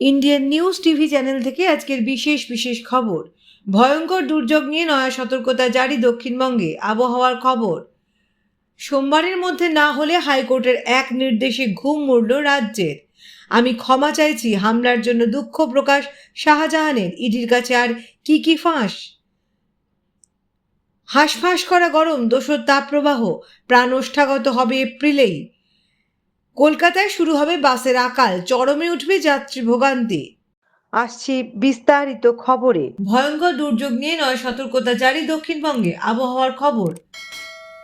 Indian news TV channel থেকে আজকের বিশেষ বিশেষ খবর। ভয়ঙ্কর দুর্যোগ নিয়ে নয়া সতর্কতা জারি দক্ষিণবঙ্গে। আবহাওয়ার খবর। সোমবারের মধ্যে না হলে হাইকোর্টের এক নির্দেশে ঘুম মূড়ল রাজ্যের। আমি ক্ষমা চাইছি, হামলার জন্য দুঃখ প্রকাশ শাহজাহানের। ইডির কাছে আর কি কি ফাঁস? হাঁসফাঁস করা গরম দোসর তাপপ্রবাহ। প্রাণ ওষ্ঠাগত হবে এপ্রিলেই। কলকাতায় শুরু হবে বাসের আকাল। চরমে উঠবে যাত্রী ভোগান্তি। আসছি বিস্তারিত খবরে। ভয়ঙ্কর দুর্যোগ নিয়ে নয় সতর্কতা জারি দক্ষিণবঙ্গে আবহাওয়ার খবর।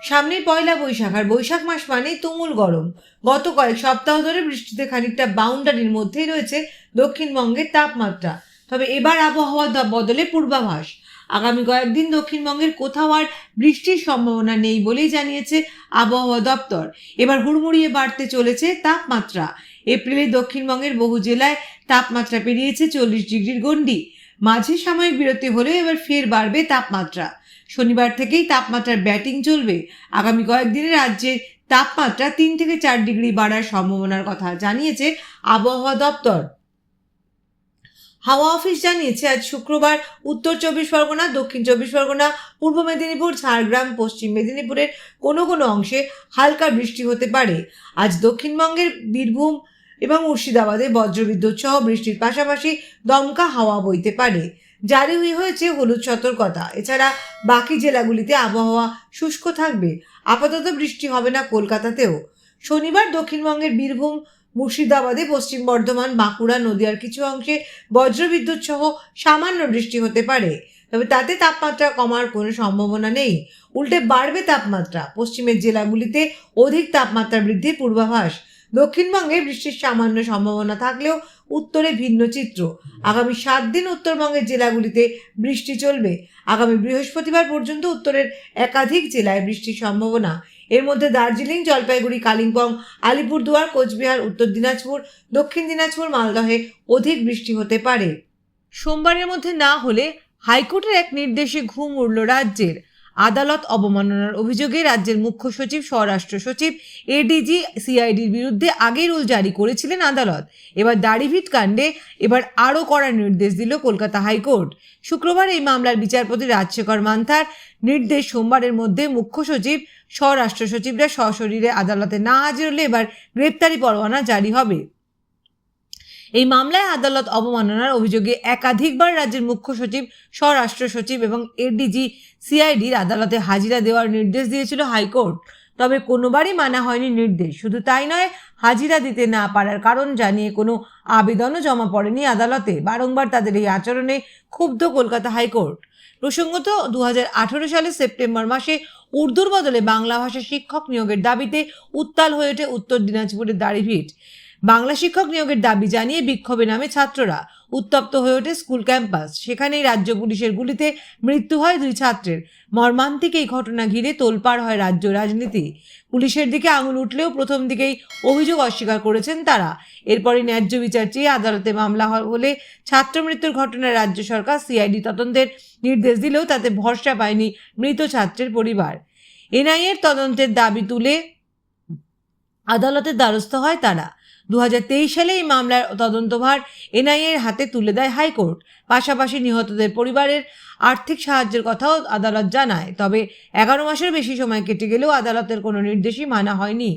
সামনে পয়লা বৈশাখ আর বৈশাখ মাস মানেই তুমুল গরম। গত কয়েক সপ্তাহ ধরে বৃষ্টিতে খানিকটা বাউন্ডারির মধ্যেই রয়েছে দক্ষিণবঙ্গের তাপমাত্রা। তবে এবার আবহাওয়া বদলে পূর্বাভাস। আগামী কয়েকদিন দক্ষিণবঙ্গের কোথাও আর বৃষ্টির সম্ভাবনা নেই বলেই জানিয়েছে আবহাওয়া দপ্তর। এবার হুড়মুড়িয়ে বাড়তে চলেছে তাপমাত্রা। এপ্রিলে দক্ষিণবঙ্গের বহু জেলায় তাপমাত্রা পেরিয়েছে চল্লিশ ডিগ্রির গণ্ডি। মাঝে সাময়িক বিরতি হলেও এবার ফের বাড়বে তাপমাত্রা। শনিবার থেকেই তাপমাত্রার ব্যাটিং চলবে। আগামী কয়েকদিনে রাজ্যের তাপমাত্রা তিন থেকে চার ডিগ্রি বাড়ার সম্ভাবনার কথা জানিয়েছে আবহাওয়া দপ্তর। হাওয়া অফিস জানিয়েছে, আজ শুক্রবার উত্তর চব্বিশ পরগনা, দক্ষিণ চব্বিশ পরগনা, পূর্ব মেদিনীপুর, ঝাড়গ্রাম, পশ্চিম মেদিনীপুরের কোনো কোনো অংশে হালকা বৃষ্টি হতে পারে। আজ দক্ষিণবঙ্গের বীরভূম এবং মুর্শিদাবাদে বজ্রবিদ্যুৎ সহ বৃষ্টির পাশাপাশি দমকা হাওয়া বইতে পারে। জারি হয়ে হয়েছে হলুদ সতর্কতা। এছাড়া বাকি জেলাগুলিতে আবহাওয়া শুষ্ক থাকবে। আপাতত বৃষ্টি হবে না কলকাতাতেও। শনিবার দক্ষিণবঙ্গের বীরভূম মুর্শিদাবাদে পশ্চিম বর্ধমান, বাঁকুড়া, নদিয়ার কিছু অংশে বজ্রবিদ্যুৎ সহ সামান্য বৃষ্টি হতে পারে। তবে তাতে তাপমাত্রা কমার কোনো সম্ভাবনা নেই। উল্টে বাড়বে তাপমাত্রা। পশ্চিমের জেলাগুলিতে অধিক তাপমাত্রা বৃদ্ধির পূর্বাভাস। দক্ষিণবঙ্গে বৃষ্টির সামান্য সম্ভাবনা থাকলেও উত্তরে ভিন্ন চিত্র। আগামী সাত দিন উত্তরবঙ্গের জেলাগুলিতে বৃষ্টি চলবে। আগামী বৃহস্পতিবার পর্যন্ত উত্তরের একাধিক জেলায় বৃষ্টির সম্ভাবনা। এর মধ্যে দার্জিলিং, জলপাইগুড়ি, কালিম্পং, আলিপুরদুয়ার, কোচবিহার, উত্তর দিনাজপুর, দক্ষিণ দিনাজপুর, মালদহে অধিক বৃষ্টি হতে পারে। সোমবারের মধ্যে না হলে হাইকোর্টের এক নির্দেশে ঘুম উড়ল রাজ্যের। আদালত অবমাননার অভিযোগে রাজ্যের মুখ্য সচিব, স্বরাষ্ট্র সচিব এডিজি সিআইডির বিরুদ্ধে আগেই রুল জারি করেছিলেন আদালত। এবার দাড়িভিট কাণ্ডে এবার আরও কড়া নির্দেশ দিল কলকাতা হাইকোর্ট। শুক্রবার এই মামলার বিচারপতি রাজশেখর মান্থার নির্দেশ সোমবারের মধ্যে মুখ্য সচিব, স্বরাষ্ট্র সচিবরা সশরীরে আদালতে না হাজির হলে এবার গ্রেপ্তারি পরোয়ানা জারি হবে। এই মামলায় আদালত অবমাননার অভিযোগে একাধিকবার রাজ্যের মুখ্য সচিব, স্বরাষ্ট্র সচিব এবং এডিজি সিআইডির আদালতে হাজিরা দেওয়ার নির্দেশ দিয়েছিল হাইকোর্ট। তবে কোনোবারই মানা হয়নি নির্দেশ। শুধু তাই নয়, হাজিরা দিতে না পারার কারণ জানিয়ে কোনো আবেদনও জমা পড়েনি আদালতে। বারংবার তাদের এই আচরণে ক্ষুব্ধ কলকাতা হাইকোর্ট। প্রসঙ্গত দু সালের সেপ্টেম্বর মাসে উর্দুর বদলে বাংলা ভাষা শিক্ষক নিয়োগের দাবিতে উত্তাল হয়ে ওঠে উত্তর দিনাজপুরের দাড়িভিট। বাংলা শিক্ষক নিয়োগের দাবি জানিয়ে বিক্ষোভে নামে ছাত্ররা। উত্তপ্ত হয়ে ওঠে স্কুল ক্যাম্পাস। সেখানেই রাজ্য পুলিশের গুলিতে মৃত্যু হয় দুই ছাত্রের। মর্মান্তিক এই ঘটনা ঘিরে তোলপাড় হয় রাজ্য রাজনীতি। পুলিশের দিকে আঙুল উঠলেও প্রথম দিকেই অভিযোগ অস্বীকার করেছেন তারা। এরপরে ন্যায্য বিচার চেয়ে আদালতে মামলা হলে ছাত্র মৃত্যুর ঘটনায় রাজ্য সরকার সিআইডি তদন্তের নির্দেশ দিলেও তাতে ভরসা পায়নি মৃত ছাত্রের পরিবার। এনআইএর তদন্তের দাবি তুলে আদালতের দ্বারস্থ হয় তারা। দু সালে এই মামলার তদন্তভার এনআইএর হাতে তুলে দেয় হাইকোর্ট। পাশাপাশি নিহতদের পরিবারের আর্থিক সাহায্যের কথাও আদালত জানায়। তবে এগারো মাসের বেশি সময় কেটে গেলেও আদালতের কোনো নির্দেশই মানা হয়নি।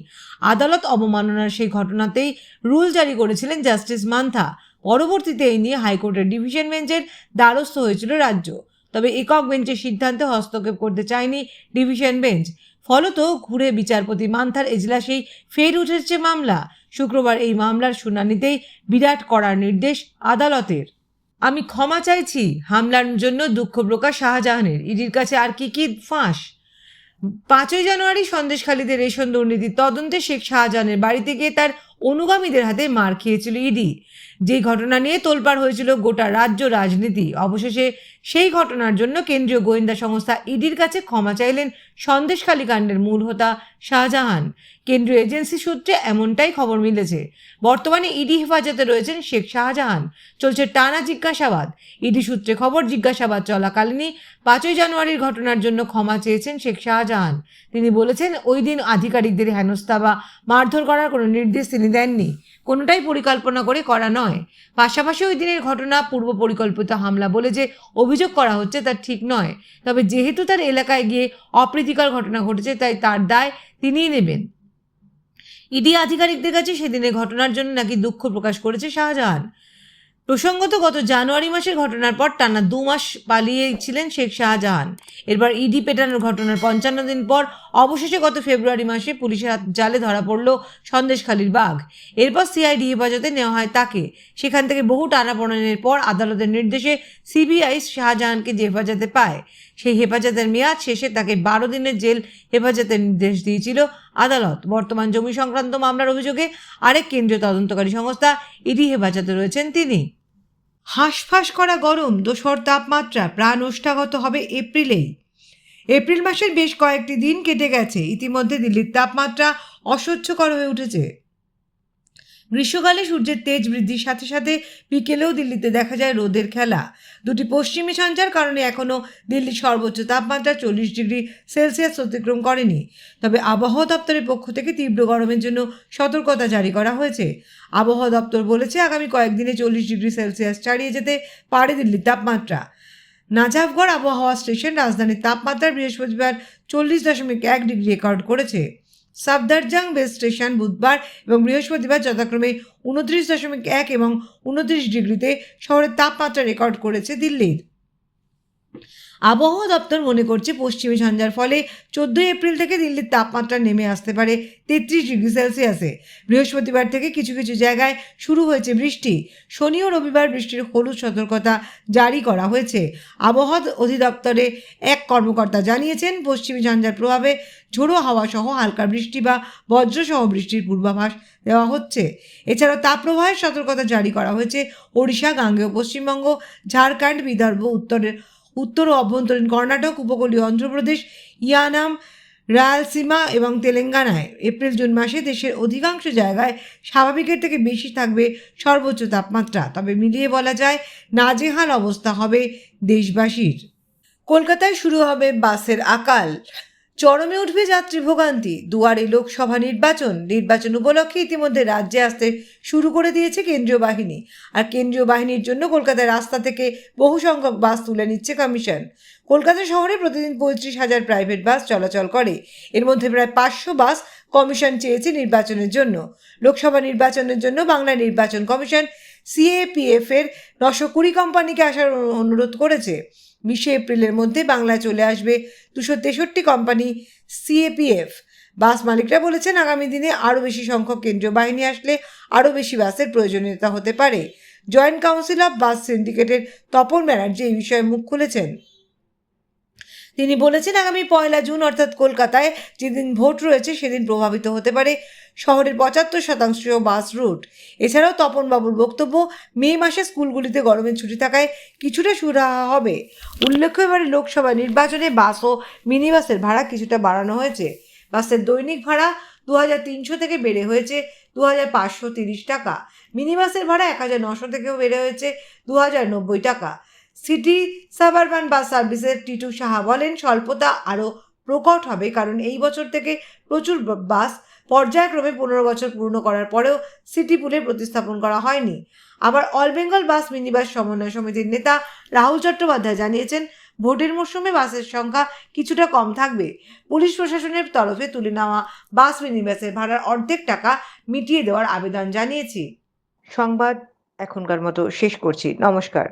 আদালত অবমাননার সেই ঘটনাতেই রুল জারি করেছিলেন জাস্টিস মান্থা। পরবর্তীতে এই নিয়ে হাইকোর্টের ডিভিশন বেঞ্চের দ্বারস্থ হয়েছিল রাজ্য। তবে একক বেঞ্চের সিদ্ধান্তে হস্তক্ষেপ করতে চায়নি ডিভিশন বেঞ্চ। ফলত ঘুরে বিচারপতি মান্থার এজলাসেই ফের উঠেছে মামলা। শুক্রবার এই মামলার শুনানিতেই বিরাট করার নির্দেশ আদালতের। আমি ক্ষমা চাইছি হামলার জন্য দুঃখ প্রকাশ শাহজাহানের। ইডির কাছে আর কি কি ফাঁস? পাঁচই জানুয়ারি সন্দেশখালীদের রেশন দুর্নীতির তদন্তে শেখ শাহজাহানের বাড়িতে গিয়ে তার অনুগামীদের হাতে মার খেয়েছিল ইডি। যেই ঘটনা নিয়ে তোলপাড় হয়েছিল গোটা রাজ্য রাজনীতি, অবশেষে সেই ঘটনার জন্য কেন্দ্রীয় গোয়েন্দা সংস্থা ইডির কাছে ক্ষমা চাইলেন সন্দেশখালী কাণ্ডের মূল হোতা শাহজাহান। কেন্দ্রীয় এজেন্সি সূত্রে এমনটাই খবর মিলেছে। বর্তমানে ইডি হেফাজতে রয়েছেন শেখ শাহজাহান। চলছে টানা জিজ্ঞাসাবাদ। ইডি সূত্রে খবর, জিজ্ঞাসাবাদ চলাকালীনই পাঁচই জানুয়ারির ঘটনার জন্য ক্ষমা চেয়েছেন শেখ শাহজাহান। তিনি বলেছেন, ওই দিন আধিকারিকদের হেনস্থা বা মারধর করার কোনো নির্দেশ তিনি তিনি দেননি। কোনোটাই পরিকল্পনা করে করা নয়। পাশাপাশি ওই দিনের ঘটনা পূর্ব পরিকল্পিত হামলা বলে যে অভিযোগ করা হচ্ছে তা ঠিক নয়। তবে যেহেতু তার এলাকায় গিয়ে অপ্রীতিকর ঘটনা ঘটেছে, তাই তার দায় তিনিই নেবেন। ইডি আধিকারিকদের কাছে সেদিনের ঘটনার জন্য নাকি দুঃখ প্রকাশ করেছে শাহজাহান। প্রসঙ্গত, গত জানুয়ারি মাসের ঘটনার পর টানা দু মাস পালিয়েছিলেন শেখ শাহজাহান। এরপর ইডি পেটানোর ঘটনার পঞ্চান্ন দিন পর অবশেষে গত ফেব্রুয়ারি মাসে পুলিশের হাত জালে ধরা পড়ল সন্দেশখালীর বাঘ। এরপর সিআইডি হেফাজতে নেওয়া হয় তাকে। সেখান থেকে বহু টানাপোড়েনের পর আদালতের নির্দেশে সিবিআই শাহজাহানকে যে হেফাজতে পায়। সেই হেফাজতের মেয়াদ শেষে তাকে বারো দিনের জেল হেফাজতের নির্দেশ দিয়েছিল আদালত। বর্তমান জমি সংক্রান্ত মামলার অভিযোগে আরেক কেন্দ্রীয় তদন্তকারী সংস্থা ইডি হেফাজতে রয়েছেন তিনি। হাঁসফাঁস করা গরম, দোসর তাপমাত্রা, প্রাণ ওষ্ঠাগত হবে এপ্রিলেই। এপ্রিল মাসের বেশ কয়েকটি দিন কেটে গেছে, ইতিমধ্যে দিল্লির তাপমাত্রা অসহ্যকর হয়ে উঠেছে। গ্রীষ্মকালে সূর্যের তেজ বৃদ্ধির সাথে সাথে বিকেলেও দিল্লিতে দেখা যায় রোদের খেলা। দুটি পশ্চিমী সঞ্চার কারণে এখনও দিল্লির সর্বোচ্চ তাপমাত্রা চল্লিশ ডিগ্রি সেলসিয়াস অতিক্রম করেনি। তবে আবহাওয়া দপ্তরের পক্ষ থেকে তীব্র গরমের জন্য সতর্কতা জারি করা হয়েছে। আবহাওয়া দপ্তর বলেছে, আগামী কয়েকদিনে চল্লিশ ডিগ্রি সেলসিয়াস ছাড়িয়ে যেতে পারে দিল্লির তাপমাত্রা। নাজাফগড় আবহাওয়া স্টেশন রাজধানীর তাপমাত্রা বৃহস্পতিবার চল্লিশ দশমিক এক ডিগ্রি রেকর্ড করেছে। সাফদারজাং বেস স্টেশন বুধবার এবং বৃহস্পতিবার যথাক্রমে উনত্রিশ দশমিক এক এবং উনত্রিশ ডিগ্রিতে শহরের তাপমাত্রা রেকর্ড করেছে দিল্লির। আবহাওয়া দপ্তর মনে করছে পশ্চিমী ঝঞ্ঝার ফলে চোদ্দোই এপ্রিল থেকে দিল্লির তাপমাত্রা নেমে আসতে পারে তেত্রিশ ডিগ্রি সেলসিয়াসে। বৃহস্পতিবার থেকে কিছু কিছু জায়গায় শুরু হয়েছে বৃষ্টি। শনি ও রবিবার বৃষ্টির হলুদ সতর্কতা জারি করা হয়েছে। আবহাওয়া অধিদপ্তরে এক কর্মকর্তা জানিয়েছেন, পশ্চিমী ঝঞ্ঝার প্রভাবে ঝোড়ো হাওয়া সহ হালকা বৃষ্টি বা বজ্রসহ বৃষ্টির পূর্বাভাস দেওয়া হচ্ছে। এছাড়াও তাপপ্রবাহের সতর্কতা জারি করা হয়েছে ওড়িশা, গাঙ্গেয় পশ্চিমবঙ্গ, ঝাড়খণ্ড, বিদর্ভ, উত্তরের উত্তর ও অভ্যন্তরীণ কর্ণাটক, উপকূলীয় অন্ধ্রপ্রদেশ, ইয়ানাম, রায়ালসীমা এবং তেলেঙ্গানায়। এপ্রিল, জুন মাসে দেশের অধিকাংশ জায়গায় স্বাভাবিকের থেকে বেশি থাকবে সর্বোচ্চ তাপমাত্রা। তবে মিলিয়ে বলা যায়, নাজেহাল অবস্থা হবে দেশবাসীর। কলকাতায় শুরু হবে বাসের আকাল। চরমে উঠবে যাত্রী ভোগান্তি। দুয়ারে লোকসভা নির্বাচন। নির্বাচন উপলক্ষে ইতিমধ্যে রাজ্যে আসতে শুরু করে দিয়েছে কেন্দ্রীয় বাহিনী। আর কেন্দ্রীয় বাহিনীর জন্য কলকাতার রাস্তা থেকে বহু সংখ্যক বাস তুলে নিচ্ছে কমিশন। কলকাতা শহরে প্রতিদিন পঁয়ত্রিশ হাজার প্রাইভেট বাস চলাচল করে। এর মধ্যে প্রায় পাঁচশো বাস কমিশন চেয়েছে নির্বাচনের জন্য। লোকসভা নির্বাচনের জন্য বাংলা নির্বাচন কমিশন সিএপিএফ এর নশো কুড়ি কোম্পানিকে আসার অনুরোধ করেছে। বিশে এপ্রিলের মধ্যে বাংলায় চলে আসবে দুশো তেষট্টি কোম্পানি সিএপিএফ বাস মালিকরা বলেছেন, আগামী দিনে আরও বেশি সংখ্যক কেন্দ্রীয় বাহিনী আসলে আরও বেশি বাসের প্রয়োজনীয়তা হতে পারে। জয়েন্ট কাউন্সিল অফ বাস সিন্ডিকেটের তপন ব্যানার্জি এই বিষয়ে মুখ খুলেছেন। তিনি বলেছেন, আগামী পয়লা জুন, অর্থাৎ কলকাতায় যেদিন ভোট রয়েছে, সেদিন প্রভাবিত হতে পারে শহরের পঁচাত্তর শতাংশ বাস রুট। এছাড়াও তপনবাবুর বক্তব্য, মে মাসে স্কুলগুলিতে গরমের ছুটি থাকায় কিছুটা সুরাহা হবে। উল্লেখ্য, এবারে লোকসভা নির্বাচনে বাস ও মিনি বাসের ভাড়া কিছুটা বাড়ানো হয়েছে। বাসের দৈনিক ভাড়া দু হাজার তিনশো থেকে বেড়ে হয়েছে দু হাজার পাঁচশো তিরিশ টাকা। মিনি বাসের ভাড়া এক হাজার নশো থেকেও বেড়ে হয়েছে দু হাজার নব্বই টাকা। সিটি সাবারবান বাস সার্ভিসের টিটু সাহা বলেন, স্বল্পতা আরও প্রকট হবে কারণ এই বছর থেকে প্রচুর বাস পর্যায়ক্রমে পনেরো বছর পূর্ণ করার পরেও সিটি পুলে প্রতিস্থাপন করা হয়নি। আবার অল বেঙ্গল বাস মিনিবাস সমন্বয় সমিতির নেতা রাহুল চট্টোপাধ্যায় জানিয়েছেন, ভোটের মরশুমে বাসের সংখ্যা কিছুটা কম থাকবে। পুলিশ প্রশাসনের তরফে তুলে নেওয়া বাস মিনিবাসের ভাড়ার অর্ধেক টাকা মিটিয়ে দেওয়ার আবেদন জানিয়েছি। সংবাদ এখনকার মতো শেষ করছি। নমস্কার।